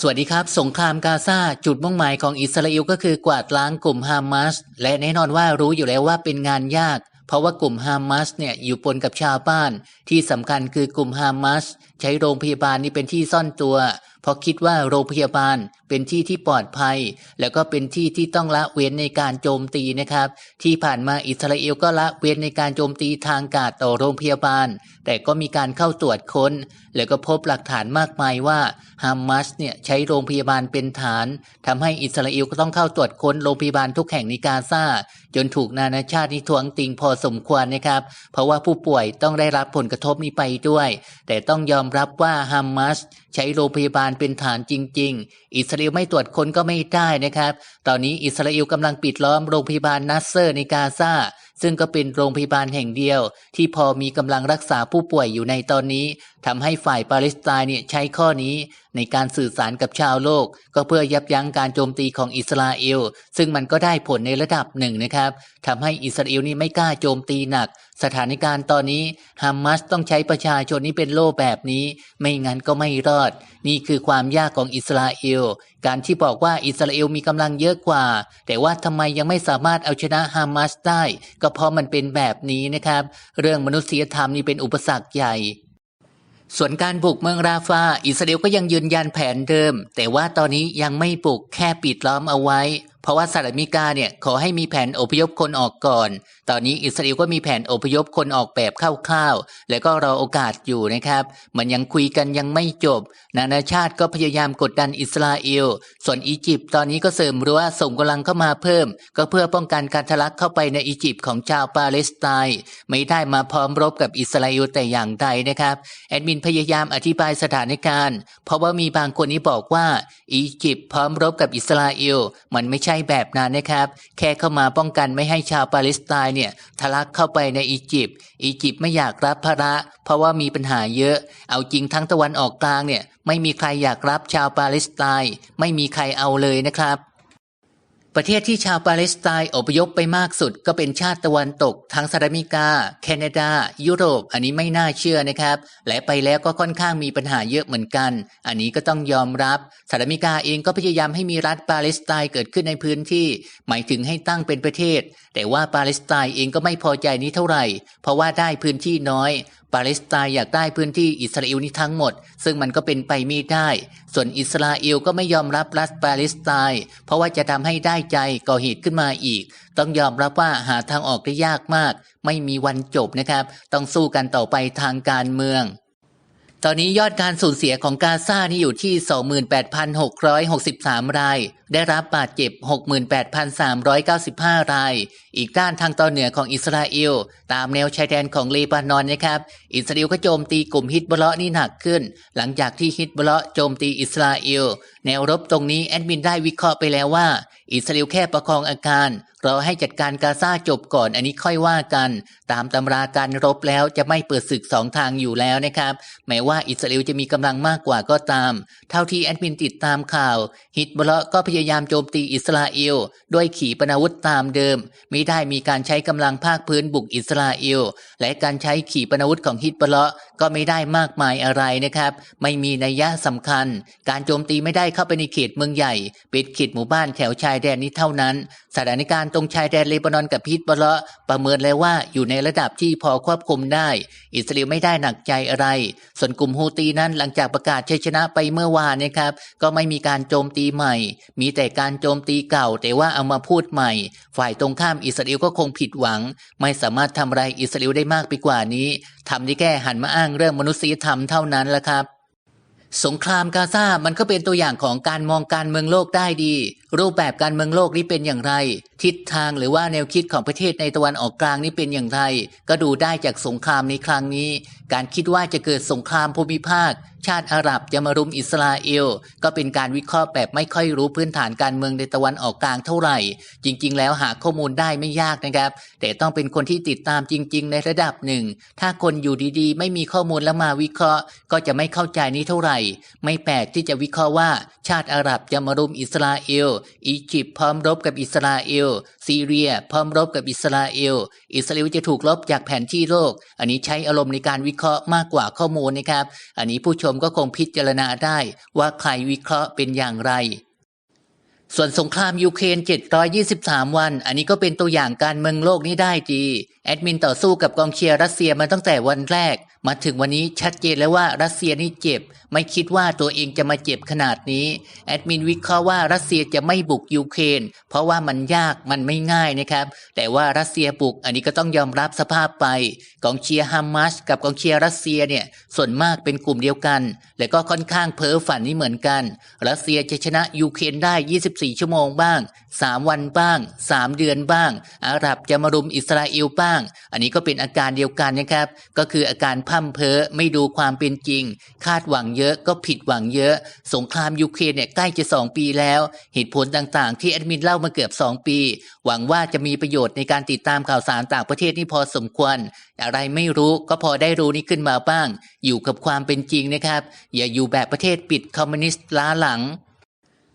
สวัสดีครับ สงครามกาซาจุดมุ่งหมายของอิสราเอลก็คือกวาดล้างกลุ่มฮามาสและแน่นอนว่ารู้อยู่แล้วว่าเป็นงานยาก เพราะว่ากลุ่มฮามาสเนี่ยอยู่ปนกับชาวบ้าน ที่สำคัญคือกลุ่มฮามาสใช้โรงพยาบาลนี้เป็นที่ซ่อนตัว เพราะคิดว่าโรงพยาบาลเป็นที่ที่ปลอดภัย แล้วก็เป็นที่ที่ต้องละเว้นในการโจมตีนะครับ ที่ผ่านมาอิสราเอลก็ละเว้นในการโจมตีทางกาศต่อโรงพยาบาล แต่ก็มีการเข้าตรวจค้น แล้วก็พบหลักฐานมากมายว่าฮามาสเนี่ยใช้โรงพยาบาลเป็นฐานทำให้อิสราเอลก็ต้องเข้าตรวจค้นโรงพยาบาลทุกแห่งในกาซาจนถูกนานาชาตินิทวงติงพอสมควรนะครับ เพราะว่าผู้ป่วยต้องได้รับผลกระทบนี้ไปด้วย แต่ต้องยอมรับว่าฮามาสใช้โรงพยาบาลเป็นฐานจริง ๆ อิสราเอลไม่ตรวจค้นก็ไม่ได้นะครับ ตอนนี้อิสราเอลกำลังปิดล้อมโรงพยาบาลนัสเซอร์ในกาซา ซึ่งก็เป็นโรงพยาบาลแห่งเดียวที่พอมีกำลังรักษาผู้ป่วยอยู่ในตอนนี้ ทำให้ฝ่ายปาเลสไตน์เนี่ยใช้ข้อนี้ในการสื่อสารกับชาวโลก ก็เพื่อยับยั้งการโจมตีของอิสราเอล ซึ่งมันก็ได้ผลในระดับหนึ่งนะครับทำให้อิสราเอลนี่ไม่กล้าโจมตีหนัก สถานการณ์ตอนนี้ฮามาสต้องใช้ประชาชนนี้เป็นโล่แบบนี้ ไม่งั้นก็ไม่รอด นี่คือความยากของอิสราเอล การที่บอกว่าอิสราเอลมีกำลังเยอะกว่า แต่ว่าทำไมยังไม่สามารถเอาชนะฮามาสได้ ก็เพราะมันเป็นแบบนี้นะครับ เรื่องมนุษยธรรมนี่เป็นอุปสรรคใหญ่ ส่วนการบุกเมืองราฟาอิสราเอลก็ยังยืนยันแผนเดิม แต่ว่าตอนนี้ยังไม่บุกแค่ปิดล้อมเอาไว้ เพราะว่าสหรัฐอเมริกาเนี่ยขอให้มีแผนอพยพคนออกก่อน ตอนนี้อิสราเอลก็มีแผนอพยพคนออกแบบคร่าวๆ แล้วก็รอโอกาสอยู่นะครับ มันยังคุยกันยังไม่จบ นานาชาติก็พยายามกดดันอิสราเอล ส่วนอียิปต์ตอนนี้ก็เสริมรั้วส่งกำลังเข้ามาเพิ่ม ก็เพื่อป้องกันการทะลักเข้าไปในอียิปต์ของชาวปาเลสไตน์ไม่ได้มาพร้อมรบกับอิสราเอลแต่อย่างใดนะครับแอดมินพยายามอธิบายสถานการณ์ เพราะว่ามีบางคนที่บอกว่าอียิปต์พร้อมรบกับอิสราเอล มันไม่ใช่แบบนั้นนะครับ แค่เข้ามาป้องกันไม่ให้ชาวปาเลสไตน์เนี่ยทะลักเข้าไปในอียิปต์อียิปต์ไม่อยากรับพระ เพราะว่ามีปัญหาเยอะ เอาจริงทั้งตะวันออกกลางเนี่ยไม่มีใครอยากรับชาวปาเลสไตน์ไม่มีใครเอาเลยนะครับ ประเทศที่ชาวปาเลสไตน์อพยพไปมากสุดก็เป็นชาติตะวันตก ทั้งสหรัฐอเมริกา แคนาดา ยุโรป อันนี้ไม่น่าเชื่อนะครับ และไปแล้วก็ค่อนข้างมีปัญหาเยอะเหมือนกัน อันนี้ก็ต้องยอมรับสหรัฐอเมริกาเองก็พยายามให้มีรัฐปาเลสไตน์เกิดขึ้นในพื้นที่ หมายถึงให้ตั้งเป็นประเทศ แต่ว่าปาเลสไตน์เองก็ไม่พอใจนี้เท่าไหร่ เพราะว่าได้พื้นที่น้อย ปาเลสไตน์อยากได้พื้นที่อิสราเอลนี้ทั้งหมด ซึ่งมันก็เป็นไปไม่ได้ ส่วนอิสราเอลก็ไม่ยอมรับรัฐปาเลสไตน์เพราะว่าจะทำให้ได้ใจก่อเหตุขึ้นมาอีก ต้องยอมรับว่าหาทางออกได้ยากมาก ไม่มีวันจบนะครับ ต้องสู้กันต่อไปทางการเมือง ตอนนี้ยอดการสูญเสียของกาซานี่อยู่ที่ 28,663 ราย ได้รับบาดเจ็บ 68,395 ราย อีกด้านทางตอนเหนือของอิสราเอล ตามแนวชายแดนของเลบานอนนะครับ อิสราเอลก็โจมตีกลุ่มฮิตบอลนี่หนักขึ้น หลังจากที่ฮิตบอลโจมตีอิสราเอล แนวรบตรงนี้แอดมินได้วิเคราะห์ไปแล้วว่า อิสราเอลแค่ประคองอาการรอให้จัดการกาซาจบก่อนอันนี้ค่อยว่ากัน ตามตำราการรบแล้วจะไม่เปิดศึกสองทางอยู่แล้วนะครับแม้ว่าอิสราเอลจะมีกำลังมากกว่าก็ตาม เท่าที่แอดมินติดตามข่าว ฮิตบอลก็พยายามโจมตีอิสราเอลด้วยขีปนาวุธตามเดิม ไม่ได้มีการใช้กำลังภาคพื้นบุกอิสราเอลและการใช้ขีปนาวุธของฮิตบอลก็ไม่ได้มากมายอะไรนะครับ ไม่มีนัยยะสำคัญ การโจมตีไม่ได้เข้าไปในเขตเมืองใหญ่ปิดเขตหมู่บ้านแถวชายแดนนี้เท่านั้น สถานการณ์ตรงชายแดนเลบานอนกับฮิตบอลประเมินแล้วว่าอยู่ในระดับที่พอควบคุมได้ อิสราเอลไม่ได้หนักใจอะไร ส่วนกลุ่มฮูตีนั้นหลังจากประกาศชัยชนะไปเมื่อวานนะครับ ก็ไม่มีการโจมตีใหม่ มีแต่การโจมตีเก่า แต่ว่าเอามาพูดใหม่ ฝ่ายตรงข้ามอิสราเอลก็คงผิดหวัง ไม่สามารถทำอะไรอิสราเอลได้มากไปกว่านี้ทำได้แค่หันมาอ้างเรื่องมนุษยธรรมเท่านั้นละครับสงครามกาซามันก็เป็นตัวอย่างของการมองการเมืองโลกได้ดี รูปแบบการเมืองโลกนี้เป็นอย่างไรทิศทางหรือว่าแนวคิดของประเทศในตะวันออกกลางนี้เป็นอย่างไร ก็ดูได้จากสงครามในครั้งนี้ การคิดว่าจะเกิดสงครามภูมิภาค ชาติอาหรับจะมารุมอิสราเอล ก็เป็นการวิเคราะห์แบบไม่ค่อยรู้พื้นฐานการเมืองในตะวันออกกลางเท่าไหร่ จริง ๆ แล้วหาข้อมูลได้ไม่ยากนะครับ แต่ต้องเป็นคนที่ติดตามจริง ๆ ในระดับหนึ่ง ถ้าคนอยู่ดีๆ ไม่มีข้อมูลแล้วมาวิเคราะห์ ก็จะไม่เข้าใจนี้เท่าไหร่ ไม่แปลกที่จะวิเคราะห์ว่า ชาติอาหรับจะมารุมอิสราเอล อียิปต์พร้อมรบกับอิสราเอลล ซีเรีย พร้อมรบกับอิสราเอล อิสราเอลจะถูกลบจากแผนที่โลก อันนี้ใช้อารมณ์ในการวิเคราะห์มากกว่าข้อมูลนะครับ อันนี้ผู้ชมก็คงพิจารณาได้ว่าใครวิเคราะห์เป็นอย่างไรส่วนสงครามยูเครน 723 วัน อันนี้ก็เป็นตัวอย่างการเมืองโลกนี้ได้จี แอดมินต่อสู้กับกองเชียร์รัสเซียมาตั้งแต่วันแรก มาถึงวันนี้ชัดเจนแล้วว่ารัสเซียนี่เจ็บ ไม่คิดว่าตัวเองจะมาเจ็บขนาดนี้แอดมินวิเคราะห์ว่ารัสเซียจะไม่บุกยูเครนเพราะว่ามันยากมันไม่ง่ายนะครับ แต่ว่ารัสเซียบุกอันนี้ก็ต้องยอมรับสภาพไปกองเชียร์ฮามาสกับกองเชียร์รัสเซียเนี่ยส่วนมากเป็นกลุ่มเดียวกัน และก็ค่อนข้างเพ้อฝันนี่เหมือนกัน รัสเซียจะชนะยูเครนได้ 24 ชั่วโมงบ้าง 3 วันบ้าง 3 เดือนบ้าง อาหรับจะมารุมอิสราเอลบ้าง อันนี้ก็เป็นอาการเดียวกันนะครับก็คืออาการพั่มเพ้อไม่ดูความเป็นจริง คาดหวังเยอะก็ผิดหวังเยอะ สงครามยูเครนเนี่ยใกล้จะ2ปีแล้ว เหตุผลต่างๆ ที่แอดมินเล่ามาเกือบ2ปี หวังว่าจะมีประโยชน์ในการติดตามข่าวสารต่างประเทศนี่พอสมควร อะไรไม่รู้ก็พอได้รู้นี่ขึ้นมาบ้าง อยู่กับความเป็นจริงนะครับ อย่าอยู่แบบประเทศปิดคอมมิวนิสต์ล้าหลัง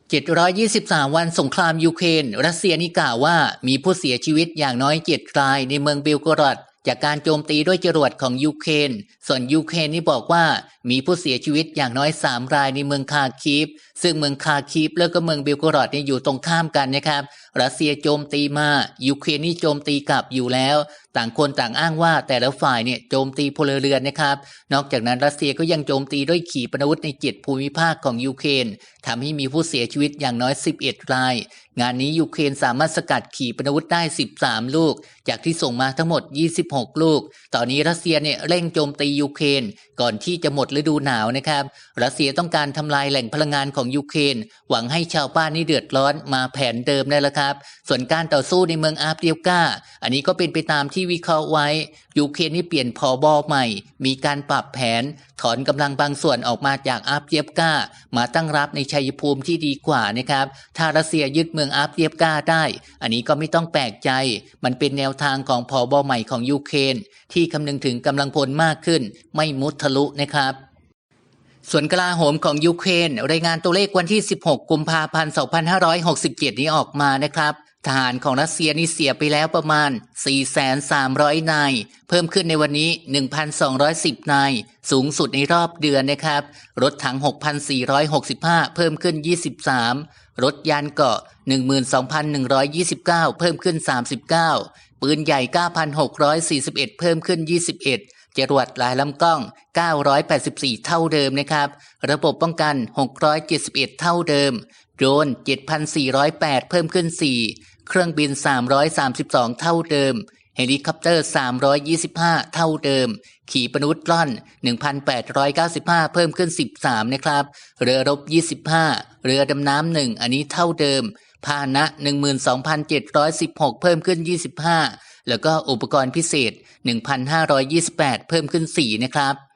723 วันสงครามยูเครน รัสเซียนี่กล่าวว่ามีผู้เสียชีวิตอย่างน้อย 7 รายในเมืองเบลกรด จากการโจมตีด้วยจรวดของยูเครน ส่วนยูเครนนี่บอกว่ามีผู้เสียชีวิตอย่างน้อย 3 รายในเมืองคาคีฟ ซึ่งเมืองคาคีฟแล้วก็เมืองเบลกรอดนี่อยู่ตรงข้ามกันนะครับรัสเซียโจมตีมายูเครนนี่โจมตีกลับอยู่แล้ว ต่างคนต่างอ้างว่าแต่ละฝ่ายเนี่ยโจมตีพลเรือนนะครับ นอกจากนั้นรัสเซียก็ยังโจมตีด้วยขีปนาวุธในเจ็ดภูมิภาคของยูเครนทำให้มีผู้เสียชีวิตอย่างน้อย 11 ราย งานนี้ยูเครนสามารถสกัดขีปนาวุธได้ 13 ลูก จากที่ส่งมาทั้งหมด 26 ลูก ตอนนี้รัสเซียเนี่ยเร่งโจมตียูเครนก่อนที่จะหมดฤดูหนาวนะครับ รัสเซียต้องการทำลายแหล่งพลังงานของยูเครนหวังให้ชาวบ้านนี่เดือดร้อนมาแผนเดิมได้แล้วครับส่วนการต่อสู้ในเมืองอาร์เดียกาอันนี้ก็เป็นไปตามที่วิเคราะห์ไว้ยูเครนนี่เปลี่ยนพอบอใหม่ มีการปรับแผน ถอนกำลังบางส่วนออกมาจากอาร์เดียกามาตั้งรับในชัยภูมิที่ดีกว่านะครับ ถ้ารัสเซียยึดเมืองอาร์เดียกาได้ อันนี้ก็ไม่ต้องแปลกใจ มันเป็นแนวทางของพอบอใหม่ของยูเครนที่คำนึงถึงกำลังพลมากขึ้น ไม่มุดทะลุนะครับ ส่วนกลาโหมของยูเครนรายงานตัวเลขวันที่ 16 กุมภาพันธ์ 2567 นี้ออกมานะครับ ทหารของรัสเซียนี่เสียไปแล้วประมาณ 4,300 นาย เพิ่มขึ้นในวันนี้ 1,210 นาย สูงสุดในรอบเดือนนะครับ รถถัง 6,465 เพิ่มขึ้น 23 รถยานเกาะ 12,129 เพิ่มขึ้น 39 ปืนใหญ่ 9,641 เพิ่มขึ้น 21 จรวดลายลำกล้อง 984 เท่าเดิมนะครับ ระบบป้องกัน 671 เท่าเดิม โดรน 7,408 เพิ่มขึ้น 4 เครื่องบิน 332 เท่าเดิม เฮลิคอปเตอร์ 325 เท่าเดิม ขี่ปนุษย์ล่อน 1,895 เพิ่มขึ้น 13 นะครับ เรือรบ 25 เรือดำน้ำหนึ่งอันนี้เท่าเดิม พาหนะ 12,716 เพิ่มขึ้น 25 แล้วก็อุปกรณ์พิเศษ 1,528 เพิ่มขึ้น 4 นะครับ